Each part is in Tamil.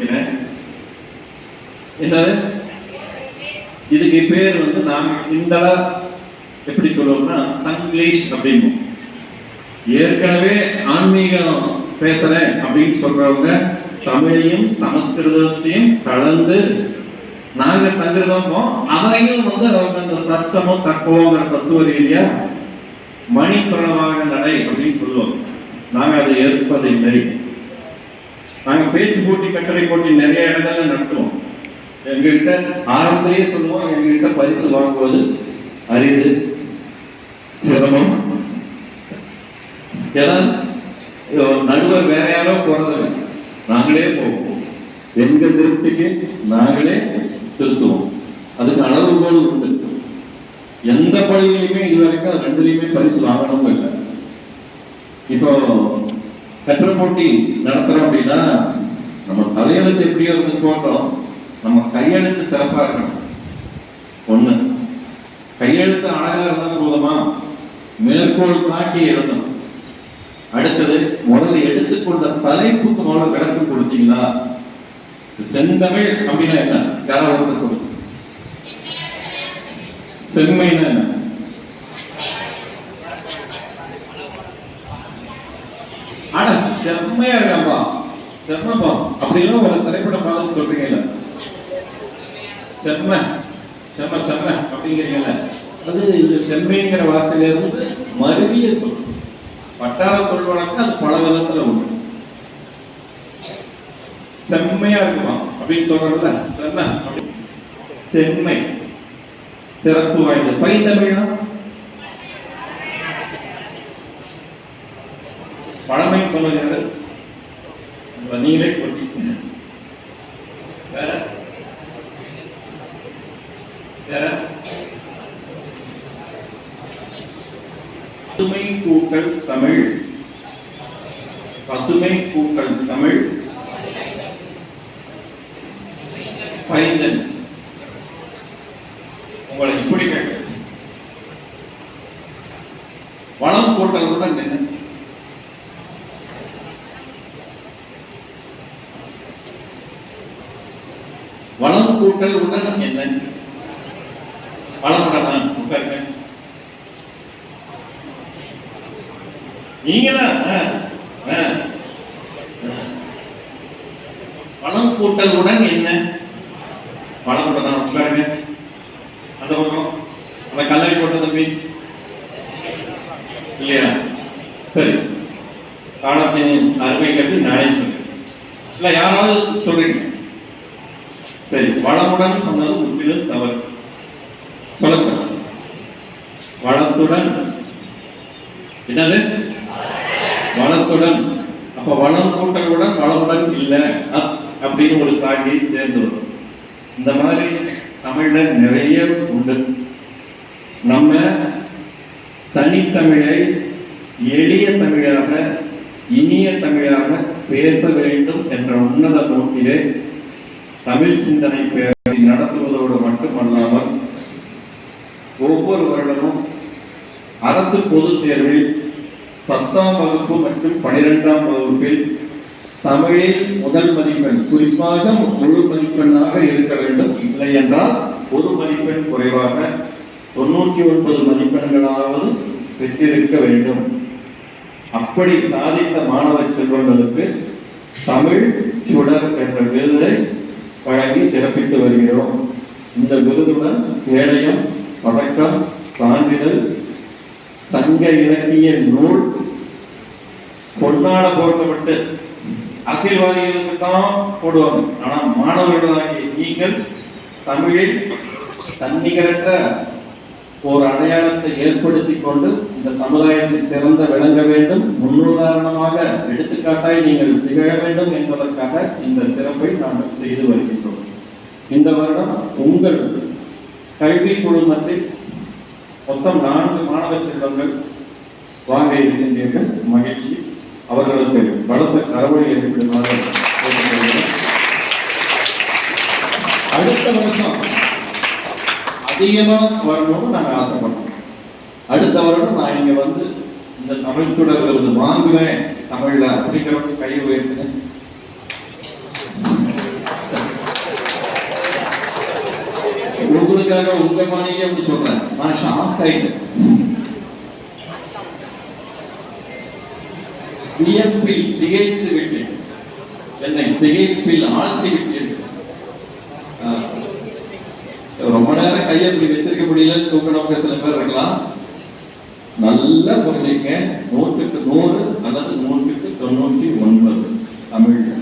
என்ன? என்னது? இதுக்கு பேர் வந்து நாங்க இந்தளா எப்படி சொல்லுவோம்னா தங்கிலீஷ் அப்படின்னு ஏற்கனவே ஆன்மீகம் பேசுறேன் அப்படின்னு சொல்றவங்க தமிழையும் சமஸ்கிருதத்தையும் கலந்து நாங்க தங்குறதோம் அதையும் வந்து அவங்க அந்த தர்சமம் தக்குவங்கிற தத்துவ ரீதியா மணிப்பிரணவாக நடை அப்படின்னு சொல்லுவோம். நாங்கள் அதை ஏற்பதில்லை நாங்கள் பேச்சு போட்டி கட்டுரை போட்டி நிறைய இடங்கள்ல நடத்துவோம். எங்ககிட்ட ஆரம்பத்திலேயே சொல்லுவோம் எங்ககிட்ட பரிசு வாங்குவது அரிது சிரமம். ஏன்னா நடுவர் வேற யாரோ போறதில்லை. நாங்களே போவோம். எங்க திருப்திக்கு நாங்களே திருத்துவோம். அதுக்கு அளவுகோல் உண்டு. எந்த பள்ளியிலுமே இதுவரைக்கும் ரெண்டுலையுமே பரிசு வாங்கணும் இல்லை. இப்போ கட்டுரை போட்டி நடத்துறோம் அப்படின்னா நம்ம தலையெழுத்து எப்படியோ இருந்து போட்டோம். நம்ம கையெழுத்து சிறப்பா இருக்கணும். ஒண்ணு கையெழுத்து அழகா இருந்தா போதுமா? மேற்கோள் காட்டி எழுதணும். அடுத்தது முதல்ல எடுத்துக்கொண்ட தலைப்புக்கு முதல்ல விளக்கம் கொடுத்தீங்களா? செந்தமிழ் அப்படின்னா என்ன? யாராவது சொல்லுங்க. செம்மைன்னா என்ன? ஆனா செம்மையா இருக்காப்பா செம்மப்பா. அப்படிலாம் ஒரு திரைப்படம் பார்த்து சொல்றீங்கல்ல. செம்ம. செம்ம செம்ம. அப்படிங்கிறீங்கல்ல. அது இது செம்மைங்கிற வார்த்தையில இருந்து மருவிய சொல். வட்டார சொல் வழக்கு அது பல விதத்துல உண்டு. செம்மையா இருக்குமா? அப்படின்னு சொல்றதுல செம்ம. அப்படி செம்மை. சிறப்பு வாய்ந்த பைந்தமிழா பழமை சொல்லுகிறது நீங்களே கொட்டி வேற? வேற? பசுமை பூக்கள் தமிழ். பசுமை பூக்கள் தமிழ். பைந்தன். உங்களை இப்படி கேட்க வளம் போட்டவருடன் கூட என்ன? வளம் கூட்டல் உடன் என்ன? வளமுடனா உட்காருங்க நீங்க வளம் கூட்டல் உடன் என்ன வளமுடனா உட்காருங்க அந்த பக்கம் அந்த கல்லறை போட்ட தம்பி இல்லையா சரி காலத்தின் அருமை கருத்து நானே சொல்றேன் இல்ல யாராவது சொல்றீங்க சரி வளமுடன் சொன்னது முற்றிலும் தவறு. சொல்லக்கூடாது வளத்துடன். என்னது? வளத்துடன். அப்ப வளம் கூட்டலுடன் வளமுடன் இல்லை. அப்படின்னு ஒரு சாட்சி சேர்ந்து வரும். இந்த மாதிரி தமிழ்ல நிறைய உண்டு. நம்ம தனித்தமிழை எளிய தமிழாக இனிய தமிழாக பேச வேண்டும் என்ற உன்னத நோக்கிலே தமிழ் சிந்தனை பேர் நடத்துவதோடு மட்டுமல்லாமல் ஒவ்வொரு வருடமும் அரசு பொதுத் தேர்வில் பத்தாம் வகுப்பு மற்றும் பனிரெண்டாம் வகுப்பில் தமிழில் முதல் மதிப்பெண் குறிப்பாக முழு மதிப்பெண்ணாக இருக்க வேண்டும். இல்லை என்றால் ஒரு மதிப்பெண் குறைவாக தொண்ணூற்றி ஒன்பது மதிப்பெண்களாவது பெற்றிருக்க வேண்டும். அப்படி சாதித்த மாணவ செல்வங்களுக்கு தமிழ் சுடர் என்ற விருதை வழங்கி சிறப்பித்து வருகிறோம். இந்த விருதுடன் கேடயம் பதக்கம் சான்றிதழ் சங்க இலக்கிய நூல் பொன்னாட போர்க்கப்பட்டு அரசியல்வாதிகளுக்கு தான் போடுவாங்க. ஆனால் மாணவர்களாகிய நீங்கள் தமிழில் தன்னிகரற்ற ஒரு அடையாளத்தை ஏற்படுத்தி கொண்டு இந்த சமுதாயத்தில் சிறந்த விளங்க வேண்டும். முன்னுதாரணமாக எடுத்துக்காட்டாய் நீங்கள் திகழ வேண்டும் என்பதற்காக இந்த சிறப்பை நாங்கள் செய்து வருகின்றோம். இந்த வருடம் உங்கள் கல்வி குழுமத்தில் மொத்தம் நான்கு மாணவ செல்வங்கள் வாங்க இருக்கின்றீர்கள். மகிழ்ச்சி. அவர்களுக்கு பலத்த கரவழி ஏற்படுமாறு அடுத்த வருஷம் அதிகமாக வரணும்னு நாங்கள் ஆசைப்பட்டோம் அடுத்த வருடம் நான் இங்கே வந்து இந்த தமிழ் தொடர் விருது வாங்குவேன். தமிழில் அப்படிங்கிறவங்க கை உயர்த்தினேன் உங்களுக்காக உங்க மாணிக்கம் சொல்றேன். நான் ஷாக் ஆயிட்டேன். வியப்பில் திகைத்து விட்டேன். என்னை திகைப்பில் ஆழ்த்தி விட்டேன். ரொம்ப நேரம் கையை இப்படி வச்சிருக்க முடியல தூக்கணவங்க சில பேர் இருக்கலாம். நல்லா புரிஞ்சுங்க. நூற்றுக்கு நூறு அல்லது நூற்றுக்கு தொண்ணூற்றி ஒன்பது. தமிழ்ல.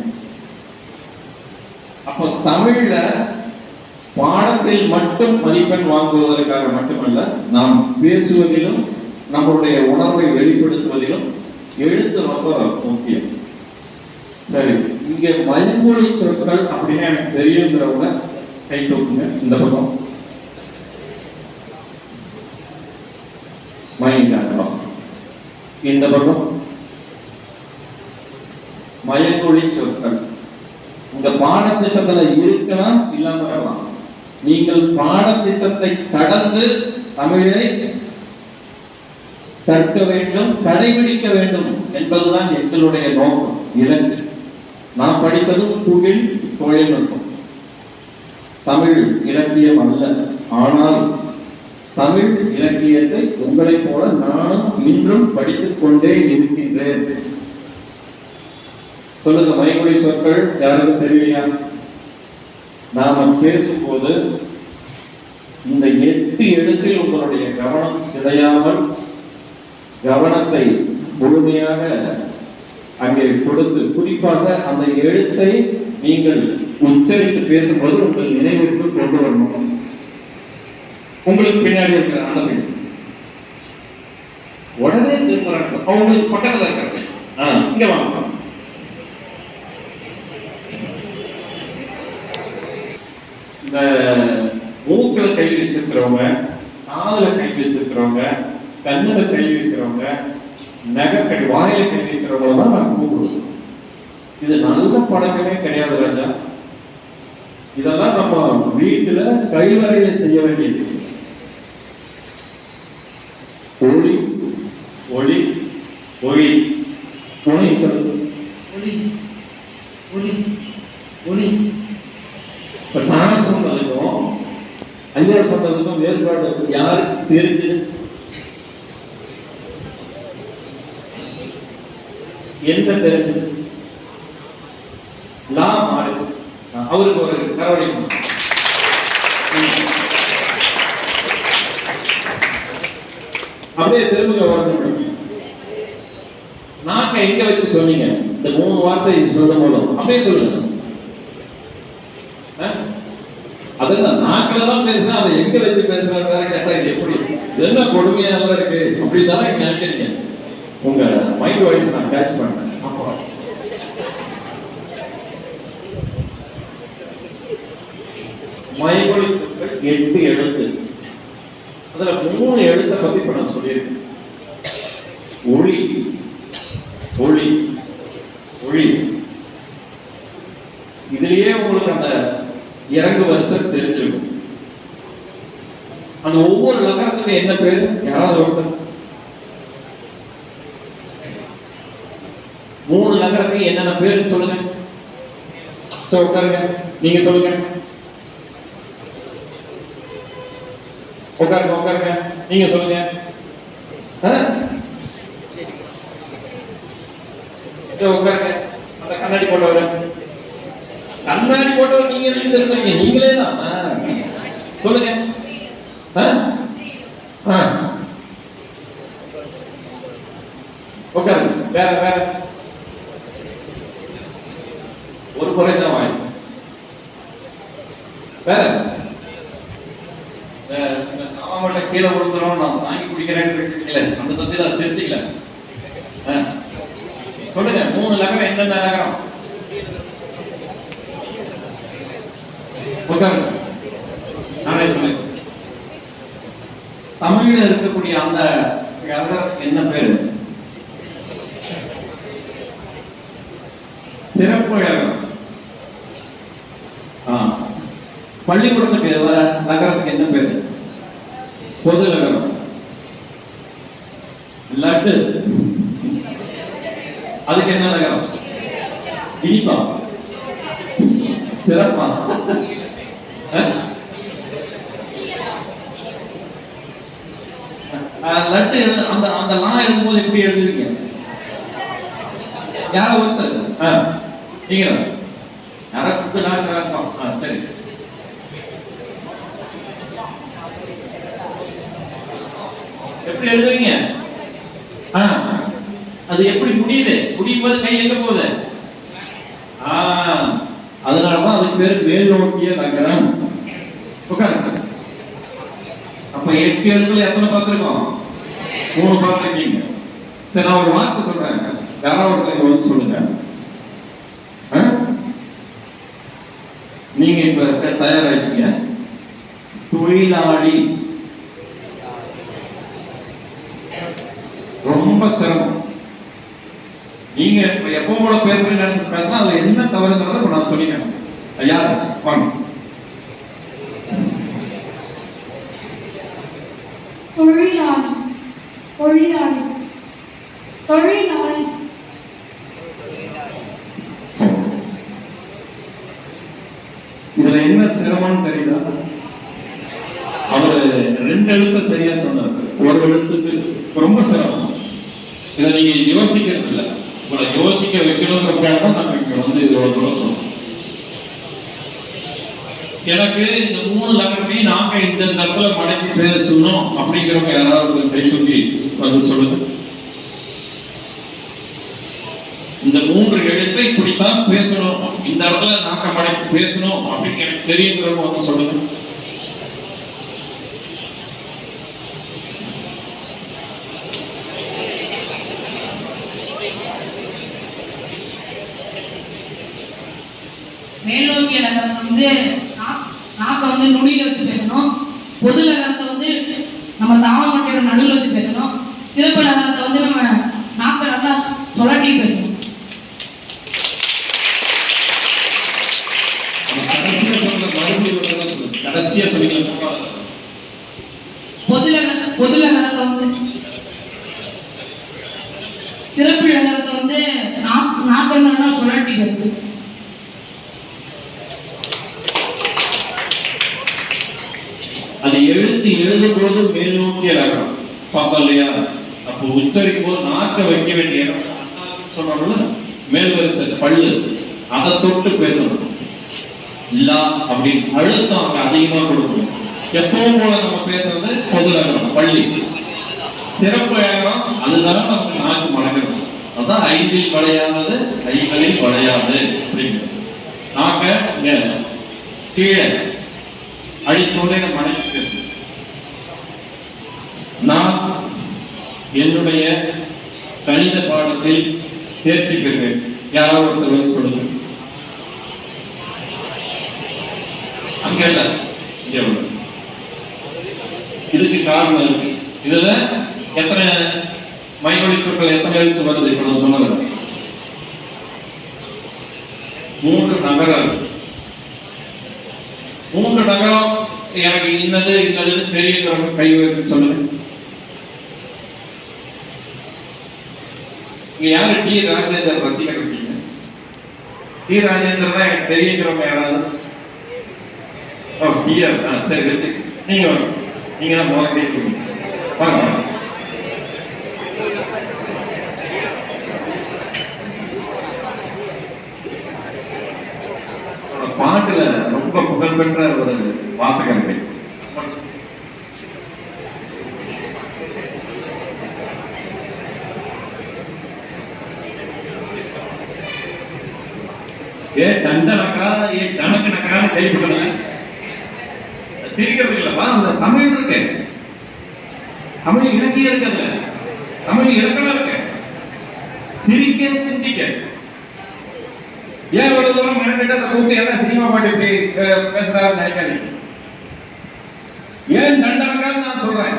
அப்போ தமிழ்ல பாடத்தில் மட்டும் மதிப்பெண் வாங்குவதற்காக மட்டுமல்ல நாம் பேசுவதிலும் நம்மளுடைய உணர்வை வெளிப்படுத்துவதிலும் எழுத்து ரொம்ப முக்கியம். சரி இங்க மயமொழி சொற்கள் அப்படின்னு எனக்கு தெரியுங்கிறவங்க கை தூக்குங்க இந்த பக்கம். மயங்காங்கலாம் இந்த பக்கம். மயங்கொழி சொற்கள். உங்க பாடத்திட்டத்துல இருக்கலாம் இல்லாம வரலாம். நீங்கள் பாடத்திட்டத்தை கடந்து தமிழை கற்க வேண்டும் கடைபிடிக்க வேண்டும் என்பதுதான் எங்களுடைய நோக்கம் இலக்கு. நான் படித்ததும் தொழில் தொழில்நுட்பம். தமிழ் இலக்கியம் அல்ல. ஆனால் தமிழ் இலக்கியத்தை உங்களைப் போல நானும் இன்றும் படித்துக் கொண்டே இருக்கின்றேன். சொல்லுங்க மைமொழி சொற்கள் யாருக்கும் தெரியலையா நாம பேசும்போது இந்த எட்டு எழுத்தில் உங்களுடைய கவனம் சிதையாமல் கவனத்தை முழுமையாக அங்கே கொடுத்து குறிப்பாக அந்த எழுத்தை நீங்கள் உச்சரித்து பேசும்போது உங்கள் நினைவிற்கு கொண்டு வரணும். உங்களுக்கு பின்னாடி இருக்கிற அந்த உடனே திரும்ப அவங்களுக்கு பக்கத்தில் இருக்கிற இங்க வாங்க. இந்த மூக்கில் கை வச்சிருக்கிறவங்க காதல கை வச்சிருக்கிறவங்க கண்ணுல கை வைக்கிறவங்க நகை வாயில கை வைக்கிறவங்கள தான் நான் கூப்பிடுவேன். இது நல்ல பழக்கமே கிடையாது ராஜா. இதெல்லாம் நம்ம வீட்டுல கழிவறையில செய்ய வேண்டியது. ஒளி ஒளி ஒளி. ஒளி சொல்லு ஒளி ஒளி ஒளி. இப்ப நான் சொன்னதுக்கும் ஐயா சொன்னதுக்கும் வேறுபாடு யாருக்கு தெரிஞ்சு என்ன தெரிஞ்சது? லா மாறுது அவருக்கு ஒரு கரவழி அப்படியே திரும்ப வரணும் நாக்க எங்க வச்சு சொன்னீங்க? இந்த மூணு வார்த்தை சொல்லும் போதும் அப்படியே சொல்லுங்க? அதெல்லாம் நாக்கில தான் பேசுறேன் அதை எங்க வச்சு பேசுறேன் வேற கேட்டா இது எப்படி? என்ன கொடுமையா இருக்கு? அப்படி தானே நினைக்கிறீங்க உங்க மைண்ட் வாய்ஸ் நான் கேட்ச் பண்ணேன். அப்போ சொற்கள் எட்டு எழுத்து. அதுல மூணு எழுத்தை பத்தி இப்ப நான் சொல்லியிருக்கேன். ஒளி ஒளி ஒளி. இதுலயே உங்களுக்கு அந்த இறங்கு வருஷம் தெரிஞ்சிருக்கும். அந்த ஒவ்வொரு லகரத்துக்கும் என்ன பேர்? யாராவது ஒருத்தர். மூணு நகரத்துக்கு என்னென்ன பேர் சொல்லுங்க. உட்காருங்க நீங்க சொல்லுங்க. உட்காருங்க. நீங்க சொல்லுங்க. உட்காருங்க. அந்த கண்ணாடி போட்டவர். கண்ணாடி போட்டவர் நீங்க எதுக்கு தெரிஞ்சீங்க நீங்களே தான். சொல்லுங்க. உட்காருங்க. வேற வேற. ஒரு குறை தான் வாய் வேற. அவங்கள்ட்ட கீழே கொடுக்குறோம் நான் வாங்கி குடிக்கிறேன்னு அந்த தப்பி தான் தெரிஞ்சுக்கல சொல்லுங்க மூணு நகரம் என்னென்ன நகரம் உட்காருங்க. நானே தமிழ்ல இருக்கக்கூடிய அந்த நகரத்துக்கு என்ன பேரு? சிறப்பு நகரம் பள்ளிக்கூடத்துக்கு நகரத்துக்கு என்ன பேரு? கொதுலகம் லட்டு அதுக்கு என்ன நகரம்? இனிப்பா. சிறப்பா. லட்டு எழுது அந்த அந்த லா எழுதும்போது எப்படி எழுதுவீங்க? யார ஒருத்தர். நீங்க எப்படி எழுதுறீங்க? அது எப்படி முடியுது? முடியும் போது கை எங்க போகுது? அதனாலதான் அதுக்கு பேரு மேல் நோக்கிய நகரம். உட்காருங்க. அப்ப எட்டு எழுத்துல எத்தனை பார்த்திருக்கோம்? மூணு பார்த்திருக்கீங்க. சரி நான் ஒரு வார்த்தை சொல்றேன். யாராவது ஒருத்தர் வந்து சொல்லுங்க. நீங்க இப்ப தயாராகிட்டீங்க தொழிலாளி ரொம்ப சிரமம் நீங்க இப்ப எப்போ போல பேசுறீங்க நினைச்சு பேசினா அதுல என்ன தவறுங்கிறத இப்ப நான் சொல்லிக்கிறேன் யார்? வாங்க. தொழிலாளி தொழிலாளி தொழிலாளி. இதுல என்ன சிரமம்னு தெரியுதா அவரு ரெண்டு எழுத்து சரியா சொன்னார். ஒரு எழுத்துக்கு ரொம்ப சிரமம். இதை நீங்க யோசிக்கிறது இல்லை உங்களை யோசிக்க வைக்கணுங்கிறதுக்காக தான் நம்ம இங்க வந்து இவ்வளவு தூரம் சொன்னோம் எனக்கு இந்த மூணு லகத்தையும் நாங்க இந்த தப்புல மடக்கி பேசணும் அப்படிங்கிறவங்க யாராவது கை சுத்தி வந்து சொல்லுங்க. இந்த மூன்று எழுத்தை இப்படித்தான் பேசணும். இந்த இடத்துல நாக்க மடக்கி பேசணும் அப்படின்னு எனக்கு தெரியுங்கிறவங்க வந்து சொல்லுங்க மேல் நோக்கிய நகரத்தை வந்து நாக்க வந்து நுனியில வச்சு பேசணும். பொது நகரத்தை வந்து நம்ம தாமமட்டையோட நடுவில் வச்சு பேசணும். சிறப்பு நகரத்தை வந்து நம்ம நாக்க நல்லா சொல்லாட்டி பேசணும். பொது பொது நகரத்தை வந்து சிறப்பு நகரத்தை வந்து நாக் நாக்க நல்லா சொல்லாட்டி பேசணும் அது எழுத்து எழுதும் போது மேல் நோக்கிய ரகம் பார்த்தோம் இல்லையா அப்போ உச்சரிக்கும் போது நாக்க வைக்க வேண்டிய இடம். சொல்றோம்ல மேல் வரிசை பல்லு அதை தொட்டு பேசணும். இல்ல அப்படின்னு அழுத்தம் அங்க அதிகமா கொடுக்கணும் எப்பவும் போல நம்ம பேசுறது பொது நகரம் பள்ளி. சிறப்பு ரகம் அதுதான் நமக்கு நாக்கு மடக்கணும். அதான் ஐந்தில் வளையாதது ஐகளில் வளையாது அப்படிங்கிறது நாக்க கீழே. அடித்தோடே நம்ம அழைத்து பேசணும். நான் என்னுடைய கணித பாடத்தில் தேர்ச்சி பெறுவேன் யாராவது ஒருத்தர் வந்து சொல்லுங்க அங்க இல்ல. இதுக்கு காரணம் இருக்கு. இதுல எத்தனை மைமொழி சொற்கள் எத்தனை எழுத்து வருது இப்ப நான் சொன்னது? மூன்று நகரம் மூன்று நகரம் எனக்கு இன்னது இன்னது தெரியுங்கிறவங்க கை வைத்து சொல்லுங்க இங்க யாரு டி ராஜேந்தர் பத்தி கண்டுபிடிங்க டி ராஜேந்தர் தான் எனக்கு தெரியுங்கிறவங்க யாராவது? ஓ பிஆர் ஆ சரி வச்சு நீங்க நீங்க தான் போக கேட்குறீங்க வாங்க பாட்டுல ரொம்ப புகழ்பெற்ற ஒரு வாசகன் ஏ தண்டனக்கா ஏ தனக்கனக்கான்னு கைப்படுங்க சிரிக்கிறது இல்லப்பா அந்த தமிழ் இருக்கு. தமிழ் இலக்கியம் இருக்குது தமிழ் இலக்கணம் இருக்கு. சிரிக்க சிந்திக்க. ஏன் இவ்வளவு தூரம் மெனக்கிட்ட அதை கூப்பிட்டு எல்லாம் சினிமா பாட்டு இப்படி அஹ், நினைக்காதீங்க ஏன் தண்டனக்கான்னு நான் சொல்றேன்.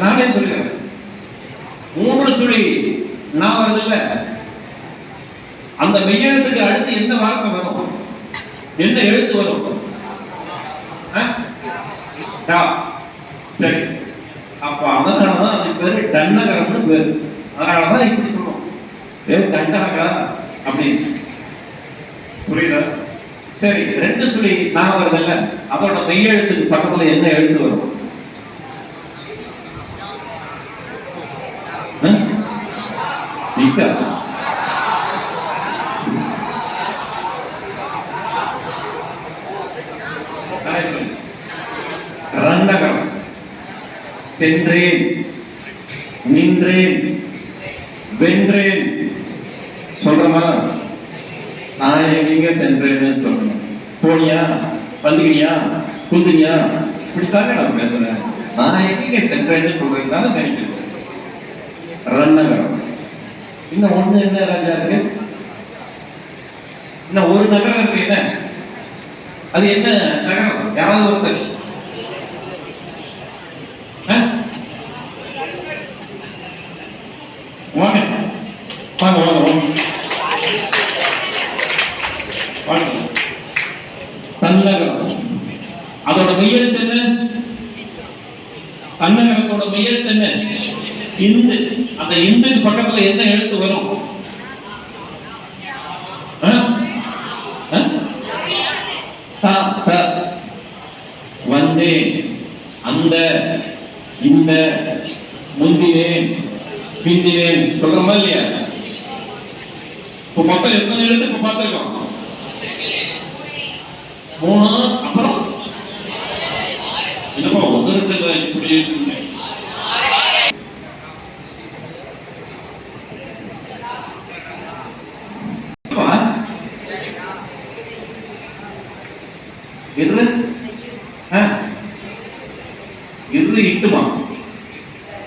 நானே சொல்லுகிறேன் மூன்று சுழி. நான் வருது இல்ல. அந்த மெய்யெழுத்துக்கு அடுத்து என்ன வார்த்தை வரும்? என்ன எழுத்து வரும்? ஆ? சரி. அப்ப அதனாலதான் அது பேரு டன்னகரம்னு பேரு. அதனாலதான் இப்படி சொல்லுவோம் ஏ அப்படின்னு. புரியுதா? சரி ரெண்டு சுழி நான் வருதுல்ல அதோட மெய்யெழுத்துக்கு பக்கத்துல என்ன எழுத்து வரும்? இக்கா. ரந்தகம் சென்றேன் நின்றேன் வென்றேன் சொல்றமா நான் எங்க சென்றேன்னு சொல்லணும் போனியா? வந்துக்கிறியா குந்தினியா? இப்படித்தாங்க நான் பேசுறேன். நான் எங்க சென்றேன்னு சொல்றேன் நினைக்கிறேன் ரன்னகரம் இன்னும் ஒண்ணு என்ன ராஜா இருக்கு இன்னும் ஒரு நகரம் இருக்கு என்ன? அது என்ன நகரம்? யாராவது ஒருத்தர்? வாங்க. வாங்க வாங்க வாங்க. தன்னகரம். அதோட மெய்யெழுத்து என்ன? தன்னகரத்தோட மெய்யெழுத்து என்ன? இந்து. அந்த இந்துக்கு பக்கத்துல என்ன எழுத்து வரும் ஆ? ஆ? த, த. வந்தேன் அந்த இந்த முந்தினேன் பிந்தினேன் சொல்றோமா இல்லையா? இப்ப மொத்தம் எத்தனை எழுத்து இப்ப பார்த்திருக்கோம்? மூணு அப்புறம் இல்லப்பா ஒன்று ரெண்டு இல்லை, இப்படி இருக்குங்க. அப்பா, இரு ஆ? இரு இட்டுமா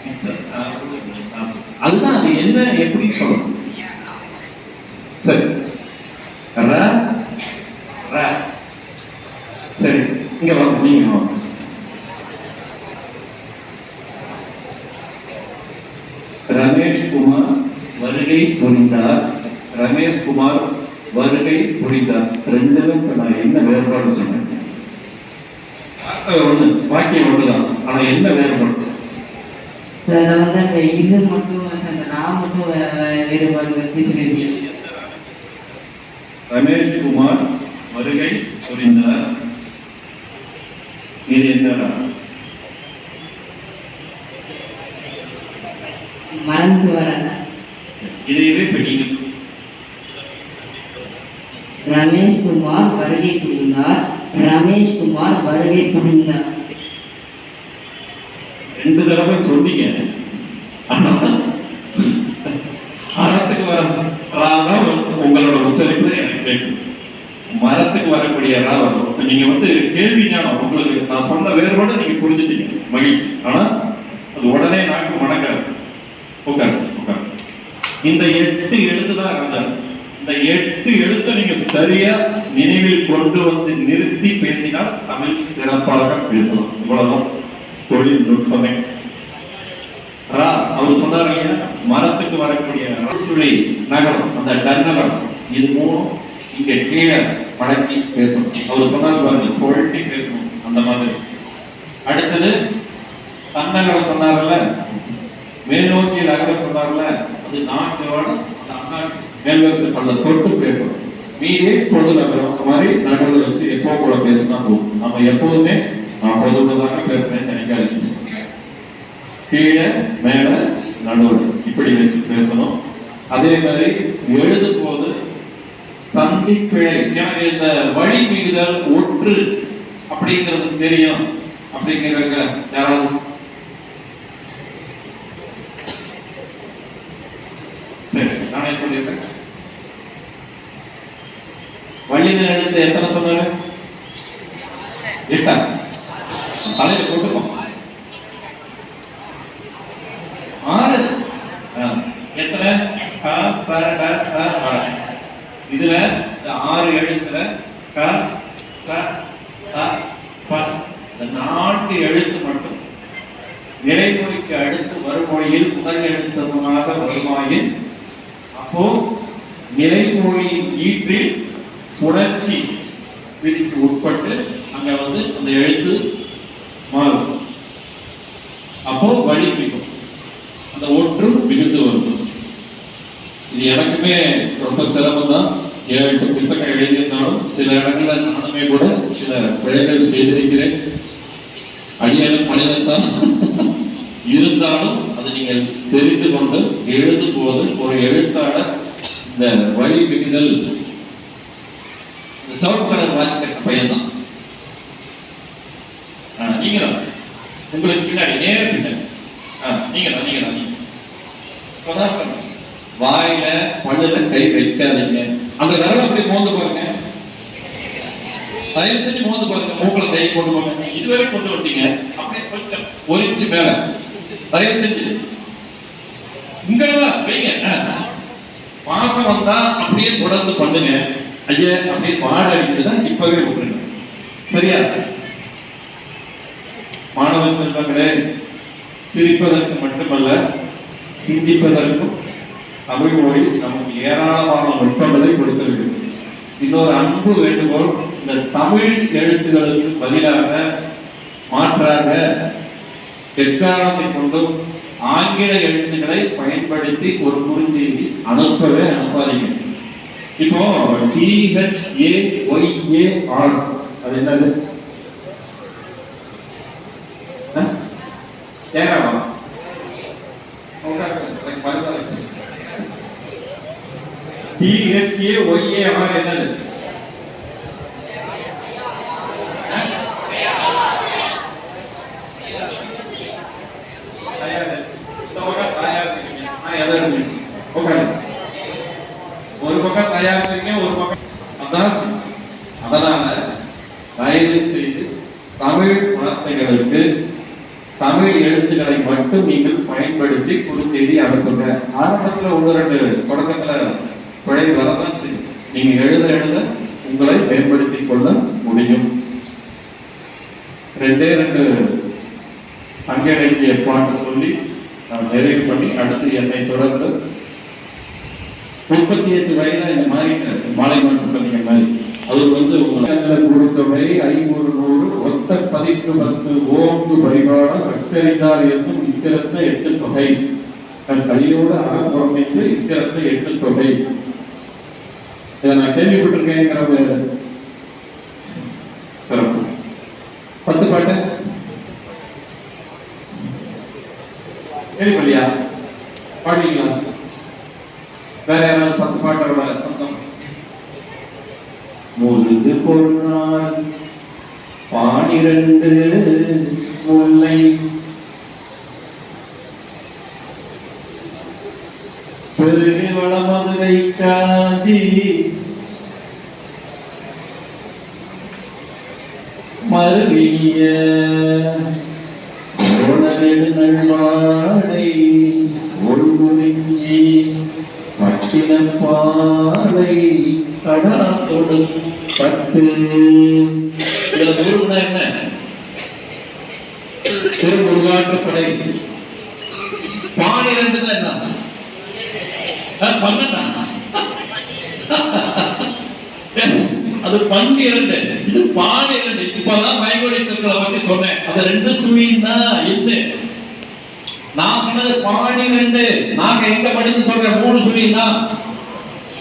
இட்டு, ஆ, ஆ. அதுதான் அது என்ன எப்படி சொல்லணும் சரி. ர ர. சரி இங்க வாங்க நீங்க வாங்க. ரமேஷ் குமார் வருகை புரிந்தார். ரமேஷ் குமார் வருகை புரிந்தார். ரெண்டுமே நான் என்ன வேறுபாடு சொன்னேன்? ஒண்ணு வாக்கியம் ஒண்ணுதான். ஆனா என்ன வேறுபாடு? சார் நான் வந்து அந்த இது மட்டும் சார் அந்த நான் மட்டும் வேறுபாடு வச்சு சொல்லியிருக்கேன். ரமேஷ் குமார் வருகை புரிந்தார். இது என்னடா? மறந்து வரேன் இதையவே படிங்க ரமேஷ் குமார் வருகை புரிந்தார். ரமேஷ் குமார் வருகை புரிந்தார். ரெண்டு தடவை சொன்னீங்க ஆனா மரத்துக்கு வர ராதான் உங்களோட உச்சரிப்பு எனக்கு கேட்கும் மரத்துக்கு வரக்கூடிய ரா வரும் நீங்க வந்து கேள்வி ஞானம் உங்களுக்கு நான் சொன்ன வேறுபாடு நீங்க புரிஞ்சுட்டீங்க. மகிழ்ச்சி. ஆனா அது உடனே நாக்கு மணக்காது. உட்காரு உட்காரு இந்த எட்டு எழுத்து தான் ராஜா இந்த எட்டு எழுத்தை நீங்க சரியா நினைவில் கொண்டு வந்து நிறுத்தி பேசினால் தமிழ் சிறப்பாக பேசலாம். இவ்வளவுதான். தொழில்நுட்பமே ரா அவர் சொன்னார் இல்லையா? மரத்துக்கு வரக்கூடிய நகரம் அந்த டன்னகரம் இது மூணும் இங்க கீழே வணக்கி பேசணும் அவர் சொன்னார் பாருங்க கொழட்டி பேசணும் அந்த மாதிரி. அடுத்தது தன்னகரம் சொன்னார்ல மேல்நோக்கி நகரம் சொன்னார்ல அது நாட்டோட அந்த அண்ணா மேல்வரிசை அந்த தொட்டு பேசணும் மீதே பொது நகரம். அந்த மாதிரி நடுவில் வச்சு எப்போ கூட பேசினா போதும். நம்ம எப்போதுமே நான் பொதுவாக பேசுறேன்னு நினைக்காது கீழே மேல நடுவில். இப்படி வச்சு பேசணும். அதே மாதிரி எழுதும் போது சந்தி எனக்கு இந்த வழி மிகுதல் ஒற்று அப்படிங்கிறது தெரியும். அப்படிங்கிறவங்க யாராவது? நானே சொல்லிடுறேன். வழி எழுத்து எத்தனை சொன்னாரு? எட்டா? தலையில போட்டுக்கோ ஆறு. எத்தனை? இதுல இந்த ஆறு எழுத்துல க க த ப. இந்த நான்கு எழுத்து மட்டும் நிலைமொழிக்கு அடுத்து வருமொழியில் முதல் எழுத்தமாக வருமாயின் அப்போ நிலைமொழியின் ஈற்றில் புணர்ச்சி விதிக்கு உட்பட்டு அங்க வந்து அந்த எழுத்து மாறும். அப்போ வழி மிகும். அந்த ஒன்றும் மிகுந்து வரும். இது எனக்குமே ரொம்ப சிரமம் தான் ஏழு எட்டு புத்தகம் எழுதியிருந்தாலும் சில இடங்களில் நானுமே கூட சில பிழைகள் செய்திருக்கிறேன். அடியாலும் மனிதன்தான் இருந்தாலும் அதை நீங்கள் தெரிந்து கொண்டு எழுதும் போது ஒரு எழுத்தாளர் இந்த வழி விடுதல் இந்த சவுட் கலர் வாட்ச் கட்ட பையன் தான் நீங்க தான் உங்களுக்கு பின்னாடி நேர பின்னாடி. நீங்க தான் நீங்க தான் நீங்க வாயில பல்லுல கை வைக்காதீங்க. அந்த விரல அப்படி மோந்து பாருங்க. தயவு செஞ்சு மோந்து பாருங்க. மூக்கல கை கொண்டு போங்க இதுவரை கொண்டு வந்தீங்க அப்படியே கொஞ்சம் ஒரு இன்ச்சு மேல. தயவு செஞ்சு. உங்களதான் வைங்க. பாசம் வந்தா அப்படியே தொடர்ந்து பண்ணுங்க. ஐயா அப்படியே பாட அடிக்குதுன்னா இப்பவே விட்டுருங்க சரியா? மாணவ செல்வங்களே சிரிப்பதற்கு மட்டுமல்ல சிந்திப்பதற்கும் தமிழ் மொழி நமக்கு ஏராளமான நுட்பங்களை வேண்டும் இன்னொரு அன்பு வேண்டுகோள் இந்த தமிழ் எழுத்துகளுக்கு பதிலாக மாற்றாக எக்காரணத்தை கொண்டும் ஆங்கில எழுத்துக்களை பயன்படுத்தி ஒரு குறுஞ்செய்தி அனுப்பவே அனுப்பாதீங்க. இப்போ டிஹெச் ஏ ஒய் ஏ அது என்னது? அஹ்? ஒய்ஏ ஆர் என்னது? ஒரு பக்கம் தயாரிக்கிறீங்க ஒரு பக்கம் அதான் அதனால தயவு செய்து தமிழ் வார்த்தைகளுக்கு தமிழ் எழுத்துக்களை மட்டும் நீங்கள் பயன்படுத்தி குறுஞ்செய்தி அனுப்புங்க. ஆரம்பத்துல ஒன்று ரெண்டு தொடக்கத்துல பிழை வரதான் செய்யும். நீங்க எழுத எழுத உங்களை மேம்படுத்திக் கொள்ள முடியும். ரெண்டே ரெண்டு சங்க இலக்கிய பாட்டு சொல்லி நான் நிறைவு பண்ணி அடுத்து என்னை தொடர்ந்து முப்பத்தி எட்டு வயதா இந்த மாதிரி மாலை மட்டும் சொன்னீங்க மாதிரி. அது வந்து உங்களை கொடுத்தவை ஐநூறு நூறு ஒத்த பதிப்பு பத்து ஓங்கு பரிபாட கட்டறிந்தார் என்றும் இத்திரத்த எட்டு தொகை. தன் கையோடு அகப்புறமைத்து இத்திரத்த எட்டு தொகை. இதை நான் கேள்விப்பட்டிருக்கேங்கிற ஒரு சிறப்பு. பத்து பாட்டு. கேள்விப்படியா பாடுவீங்களா? வேற யாராவது பத்து பாட்டோட சத்தம்? முழுது பொன்னால் பானிரண்டு முல்லை. பெருகி வளமதுரை காஞ்சி மருவிய உணரிடு நல்வாடை ஒழுங்குறிஞ்சி பட்டின பாலை பட்டு இதுல முருகனா என்ன? திருமுருகாற்றுப்படை பானிரண்டு தான் என்ன? பன்னெண்டா அது பன்னிரண்டு இது பானிரண்டு இப்பதான் பயங்கொழி பத்தி சொன்னேன். அது ரெண்டு சுழியும் தான் இது நான் சொன்னது பானிரண்டு நாங்க எங்க படிச்சு சொல்றேன்? மூணு சுழியும் தான்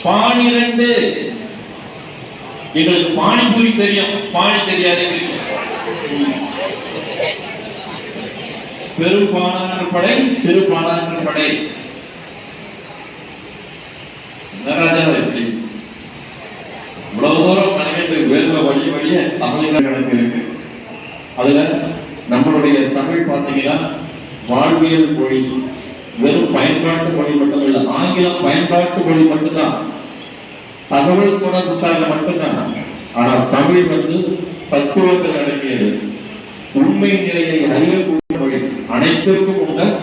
பானிரண்டு எங்களுக்கு பானிபூரி தெரியும். பானி தெரியாது பெரும்பாலான படை சிறு படை. நடராஜா எப்படி? இவ்வளவு தூரம் வேர்வை வழி தமிழக கணக்கு இருக்கு. அதுல நம்மளுடைய தமிழ் பார்த்தீங்கன்னா வாழ்வியல் மொழி வெறும் பயன்பாட்டு மொழி மட்டும் இல்லை ஆங்கிலம் பயன்பாட்டு மொழி மட்டும்தான். தகவல் தொடர்புக்காக மட்டும்தான். ஆனா தமிழ் வந்து தத்துவத்தில் அடங்கியது. உண்மை நிலையை அறியக்கூடிய மொழி. அனைத்திற்கும் உள்ள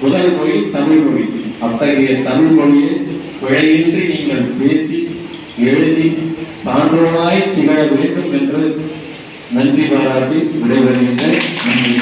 முதல் மொழி தமிழ் மொழி. அத்தகைய தமிழ் மொழியை பிழையின்றி நீங்கள் பேசி எழுதி சான்றோனாய் திகழ வேண்டும் என்று நன்றி பாராட்டி விடைபெறுகின்றேன் நன்றி.